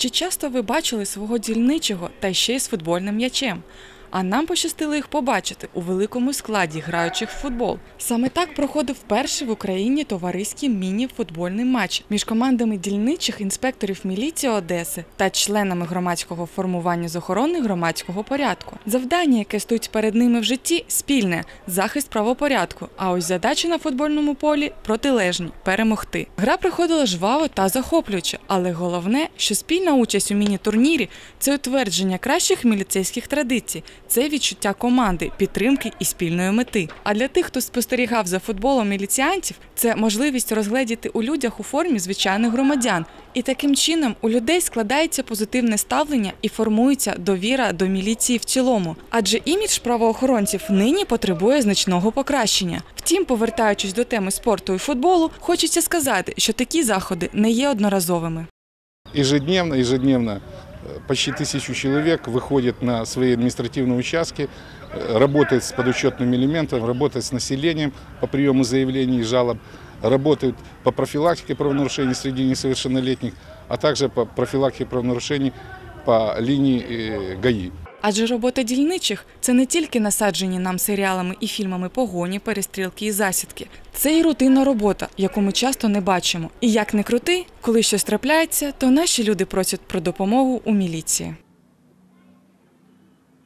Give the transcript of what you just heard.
Чи часто ви бачили свого дільничого та ще й з футбольним м'ячем? А нам пощастило їх побачити у великому складі граючих в футбол. Саме так проходив перший в Україні товариський міні-футбольний матч між командами дільничих інспекторів міліції Одеси та членами громадського формування з охорони громадського порядку. Завдання, яке стоїть перед ними в житті, спільне захист правопорядку. А ось задачі на футбольному полі протилежні перемогти. Гра приходила жваво та захоплююче, але головне, що спільна участь у міні-турнірі це утвердження кращих міліцейських традицій, це відчуття команди, підтримки і спільної мети. А для тих, хто спостерігав за футболом міліціянтів, це можливість розгледіти у людях у формі звичайних громадян. І таким чином у людей складається позитивне ставлення і формується довіра до міліції в цілому. Адже імідж правоохоронців нині потребує значного покращення. Втім, повертаючись до теми спорту і футболу, хочеться сказати, що такі заходи не є одноразовими. Ежедневно, ежедневно почти тысячу человек выходит на свои административные участки, э, работает с подучетным элементом, работает с населением по приему заявлений и жалоб, работают по профилактике правонарушений среди несовершеннолетних, а также по профилактике правонарушений по линии э, ГАИ. Адже робота дільничих це не тільки насаджені нам серіалами і фільмами погоні, перестрілки і засідки. Це і рутинна робота, яку ми часто не бачимо. І як не крути, коли щось трапляється, то наші люди просять про допомогу у міліції.